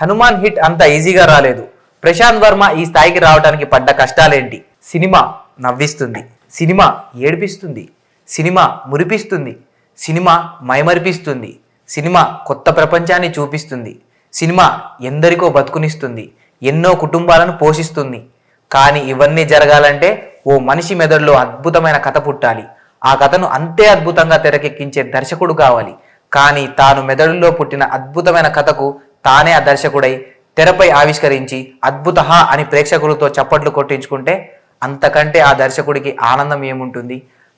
Hanuman hit అంత ఈజీగా రాలేదు. ప్రశాంత్ వర్మ ఈ స్థాయికి రావడానికి పడ్డ కష్టాలేంటి? సినిమా నవ్విస్తుంది. సినిమా ఏడిపిస్తుంది. సినిమా మురిపిస్తుంది. సినిమా మైమరిపిస్తుంది. సినిమా కొత్త ప్రపంచాన్ని చూపిస్తుంది. సినిమా ఎందరికో బతుకునిస్తుంది. ఎన్నో కుటుంబాలను పోషిస్తుంది. కానీ ఇవన్నీ జరగాలంటే ఓ మనిషి మెదడులో అద్భుతమైన కథ పుట్టాలి. ఆ కథను అంతే అద్భుతంగా తెరకెక్కించే దర్శకుడు కావాలి. కానీ తాను మెదడులో పుట్టిన అద్భుతమైన కథకు తానే ఆ దర్శకుడై తెరపై ఆవిష్కరించి అద్భుత అని ప్రేక్షకులతో చప్పట్లు కొట్టించుకుంటే అంతకంటే ఆ దర్శకుడికి ఆనందం ఏముంటుంది?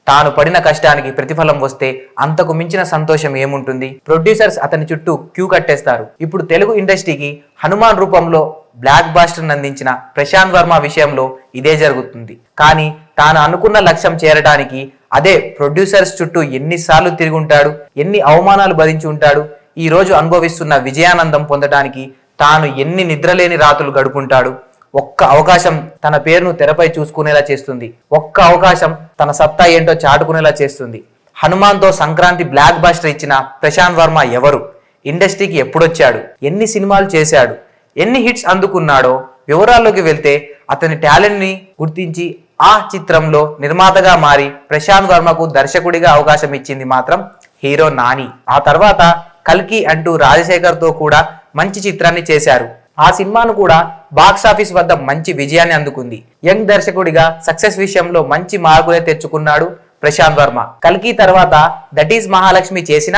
తాను పడిన కష్టానికి ప్రతిఫలం వస్తే అంతకు మించిన సంతోషం ఏముంటుంది? ప్రొడ్యూసర్స్ అతని చుట్టూ క్యూ కట్టేస్తారు. ఇప్పుడు తెలుగు ఇండస్ట్రీకి హనుమాన్ రూపంలో బ్లాక్ బాస్టర్ అందించిన ప్రశాంత్ వర్మ విషయంలో ఇదే జరుగుతుంది. కానీ తాను అనుకున్న లక్ష్యం చేరడానికి అదే ప్రొడ్యూసర్స్ చుట్టూ ఎన్నిసార్లు తిరుగుంటాడు ఎన్ని అవమానాలు భరించి ఉంటాడు? ఈ రోజు అనుభవిస్తున్న విజయానందం పొందడానికి తాను ఎన్ని నిద్రలేని రాత్రులు గడుపుంటాడు. ఒక్క అవకాశం తన పేరును తెరపై చూసుకునేలా చేస్తుంది. ఒక్క అవకాశం తన సత్తా ఏంటో చాటుకునేలా చేస్తుంది. హనుమాన్తో సంక్రాంతి బ్లాక్ బాస్టర్ ఇచ్చిన ప్రశాంత్ వర్మ ఎవరు? ఇండస్ట్రీకి ఎప్పుడొచ్చాడు? ఎన్ని సినిమాలు చేశాడు? ఎన్ని హిట్స్ అందుకున్నాడో వివరాల్లోకి వెళ్తే అతని టాలెంట్ని గుర్తించి ఆ చిత్రంలో నిర్మాతగా మారి ప్రశాంత్ వర్మకు దర్శకుడిగా అవకాశం ఇచ్చింది మాత్రం హీరో నాని. ఆ తర్వాత కల్కి అంటూ రాజశేఖర్తో కూడా మంచి చిత్రాన్ని చేశారు. ఆ సినిమాను కూడా బాక్స్ ఆఫీస్ వద్ద మంచి విజయాన్ని అందుకుంది. యంగ్ దర్శకుడిగా సక్సెస్ విషయంలో మంచి మార్కులే తెచ్చుకున్నాడు ప్రశాంత్ వర్మ. కల్కి తర్వాత దట్ ఈస్ మహాలక్ష్మి చేసిన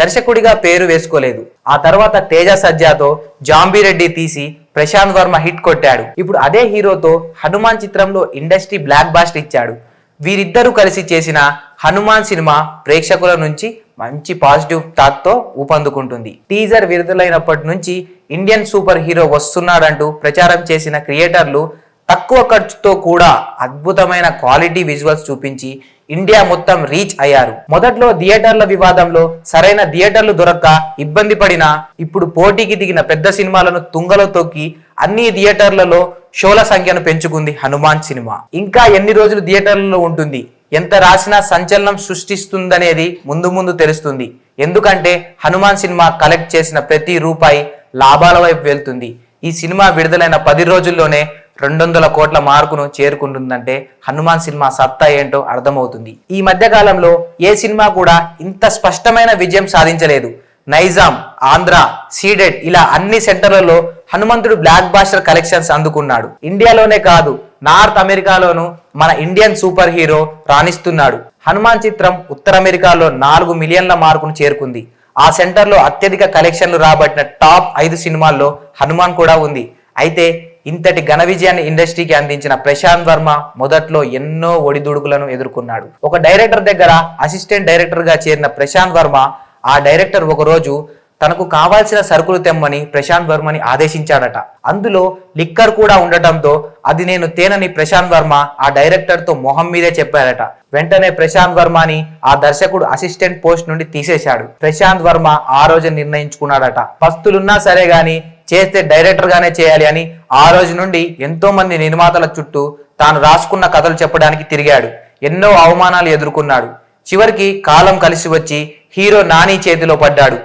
దర్శకుడిగా పేరు వేసుకోలేదు. ఆ తర్వాత తేజ సజ్జాతో జాంబీరెడ్డి తీసి ప్రశాంత్ వర్మ హిట్ కొట్టాడు. ఇప్పుడు అదే హీరోతో హనుమాన్ చిత్రంలో ఇండస్ట్రీ బ్లాక్ బాస్ట్ ఇచ్చాడు. వీరిద్దరూ కలిసి చేసిన హనుమాన్ సినిమా ప్రేక్షకుల నుంచి మంచి పాజిటివ్ టాక్తో ఊపందుకుంటుంది. టీజర్ విడుదలైనప్పటి నుంచి ఇండియన్ సూపర్ హీరో వస్తున్నాడంటూ ప్రచారం చేసిన క్రియేటర్లు తక్కువ ఖర్చుతో కూడా అద్భుతమైన క్వాలిటీ విజువల్స్ చూపించి ఇండియా మొత్తం రీచ్ అయ్యారు. మొదట్లో థియేటర్ల వివాదంలో సరైన థియేటర్లు దొరక్క ఇబ్బంది పడినా ఇప్పుడు పోటీకి దిగిన పెద్ద సినిమాలను తుంగలో తొక్కి అన్ని థియేటర్లలో షోల సంఖ్యను పెంచుకుంది హనుమాన్ సినిమా. ఇంకా ఎన్ని రోజులు థియేటర్లలో ఉంటుంది? ఎంత రాసినా సంచలనం సృష్టిస్తుందనేది ముందు ముందు తెలుస్తుంది. ఎందుకంటే హనుమాన్ సినిమా కలెక్ట్ చేసిన ప్రతి రూపాయి లాభాల వైపు వెళ్తుంది. ఈ సినిమా విడుదలైన పది రోజుల్లోనే రెండు వందల కోట్ల మార్కును చేరుకుంటుందంటే హనుమాన్ సినిమా సత్తా ఏంటో అర్థమవుతుంది. ఈ మధ్య కాలంలో ఏ సినిమా కూడా ఇంత స్పష్టమైన విజయం సాధించలేదు. నైజాం ఆంధ్ర సీడెడ్ ఇలా అన్ని సెంటర్లలో హనుమంతుడు బ్లాక్ బాస్టర్ కలెక్షన్స్ అందుకున్నాడు. ఇండియాలోనే కాదు నార్త్ అమెరికాలోను మన ఇండియన్ సూపర్ హీరో రాణిస్తున్నాడు. హనుమాన్ చిత్రం ఉత్తర అమెరికాలో నాలుగు మిలియన్ల మార్కును చేరుకుంది. ఆ సెంటర్లో అత్యధిక కలెక్షన్లు రాబట్టిన టాప్ ఐదు సినిమాల్లో హనుమాన్ కూడా ఉంది. అయితే ఇంతటి ఘన విజయాన్ని ఇండస్ట్రీకి అందించిన ప్రశాంత్ వర్మ మొదట్లో ఎన్నో ఒడిదుడుకులను ఎదుర్కొన్నాడు. ఒక డైరెక్టర్ దగ్గర అసిస్టెంట్ డైరెక్టర్గా చేరిన ప్రశాంత్ వర్మ ఆ డైరెక్టర్ ఒకరోజు తనకు కావాల్సిన సరుకులు తెమ్మని ప్రశాంత్ వర్మని ఆదేశించాడట. అందులో లిక్కర్ కూడా ఉండటంతో అది నేను తేనని ప్రశాంత్ వర్మ ఆ డైరెక్టర్తో మొహం మీదే చెప్పాడట వెంటనే ప్రశాంత్ వర్మని ఆ దర్శకుడు అసిస్టెంట్ పోస్ట్ నుండి తీసేశాడు. ప్రశాంత్ వర్మ ఆ రోజు నిర్ణయించుకున్నాడట. పస్తులున్నా సరే గాని చేస్తే డైరెక్టర్ గానే చేయాలి అని ఆ రోజు నుండి ఎంతో మంది నిర్మాతల చుట్టూ తాను రాసుకున్న కథలు చెప్పడానికి తిరిగాడు. ఎన్నో అవమానాలు ఎదుర్కొన్నాడు. చివరికి కాలం కలిసి వచ్చి హీరో నాని చేతిలో పడ్డాడు.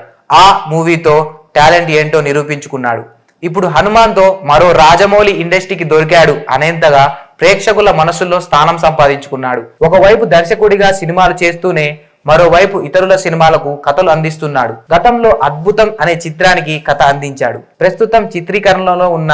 ఆ మూవీతో టాలెంట్ ఏంటో నిరూపించుకున్నాడు. ఇప్పుడు హనుమాన్తో మరో రాజమౌళి ఇండస్ట్రీకి దొరికాడు అనేంతగా ప్రేక్షకుల మనసుల్లో స్థానం సంపాదించుకున్నాడు. ఒకవైపు దర్శకుడిగా సినిమాలు చేస్తూనే మరోవైపు ఇతరుల సినిమాలకు కథలు అందిస్తున్నాడు. గతంలో అద్భుతం అనే చిత్రానికి కథ అందించాడు. ప్రస్తుతం చిత్రీకరణలో ఉన్న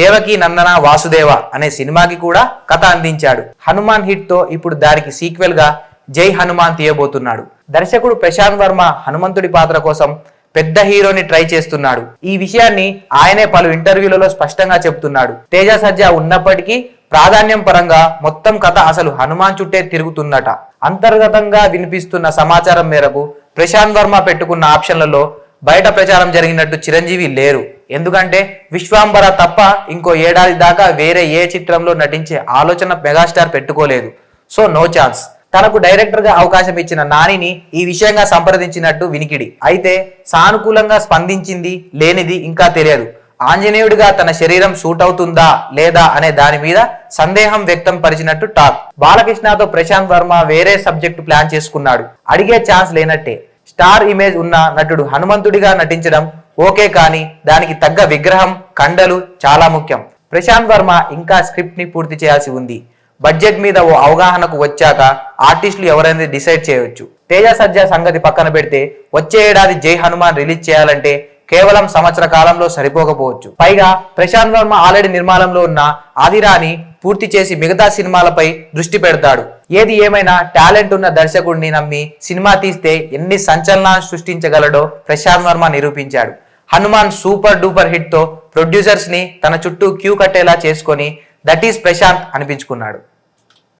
దేవకి నందన వాసుదేవ అనే సినిమాకి కూడా కథ అందించాడు. హనుమాన్ హిట్తో ఇప్పుడు దానికి సీక్వెల్గా జై హనుమాన్ తీయబోతున్నాడు. దర్శకుడు ప్రశాంత్ వర్మ హనుమంతుడి పాత్ర కోసం పెద్ద హీరోని ట్రై చేస్తున్నాడు. ఈ విషయాన్ని ఆయనే పలు ఇంటర్వ్యూలలో స్పష్టంగా చెబుతున్నాడు. తేజ సజ్జా ఉన్నప్పటికీ ప్రాధాన్యం పరంగా మొత్తం కథ అసలు హనుమాన్ చుట్టే తిరుగుతుందట అంతర్గతంగా వినిపిస్తున్న సమాచారం మేరకు ప్రశాంత్ వర్మ పెట్టుకున్న ఆప్షన్లలో బయట ప్రచారం జరిగినట్టు చిరంజీవి లేరు. ఎందుకంటే విశ్వాంబర తప్ప ఇంకో ఏడాది దాకా వేరే ఏ చిత్రంలో నటించే ఆలోచన మెగాస్టార్ పెట్టుకోలేదు. So no chance. తనకు డైరెక్టర్గా అవకాశం ఇచ్చిన నానిని ఈ విషయంగా సంప్రదించినట్టు వినికిడి. అయితే సానుకూలంగా స్పందించింది లేనిది ఇంకా తెలియదు. ఆంజనేయుడిగా తన శరీరం సూట్ అవుతుందా లేదా అనే దాని మీద సందేహం వ్యక్తం పరిచినట్టు టాక్. బాలకృష్ణతో ప్రశాంత్ వర్మ వేరే సబ్జెక్టు ప్లాన్ చేసుకున్నాడు. అడిగే ఛాన్స్ లేనట్టే. స్టార్ ఇమేజ్ ఉన్న నటుడు హనుమంతుడిగా నటించడం ఓకే కానీ దానికి తగ్గ విగ్రహం కండలు చాలా ముఖ్యం. ప్రశాంత్ వర్మ ఇంకా స్క్రిప్ట్ని పూర్తి చేయాల్సి ఉంది. బడ్జెట్ మీద ఓ అవగాహనకు వచ్చాక ఆర్టిస్టులు ఎవరైనా డిసైడ్ చేయవచ్చు. తేజ సజ్జా సంగతి పక్కన పెడితే వచ్చే ఏడాది జై హనుమాన్ రిలీజ్ చేయాలంటే కేవలం సంవత్సర కాలంలో సరిపోకపోవచ్చు. పైగా ప్రశాంత్ వర్మ ఆల్రెడీ నిర్మాణంలో ఉన్న ఆదిరాని పూర్తి చేసి మిగతా సినిమాలపై దృష్టి పెడతాడు. ఏది ఏమైనా టాలెంట్ ఉన్న దర్శకుడిని నమ్మి సినిమా తీస్తే ఎన్ని సంచలనాలు సృష్టించగలడో ప్రశాంత్ వర్మ నిరూపించాడు. హనుమాన్ సూపర్ డూపర్ హిట్తో ప్రొడ్యూసర్స్ని తన చుట్టూ క్యూ కట్టేలా చేసుకొని దట్ ఈస్ ప్రశాంత్ అనిపించుకున్నాడు.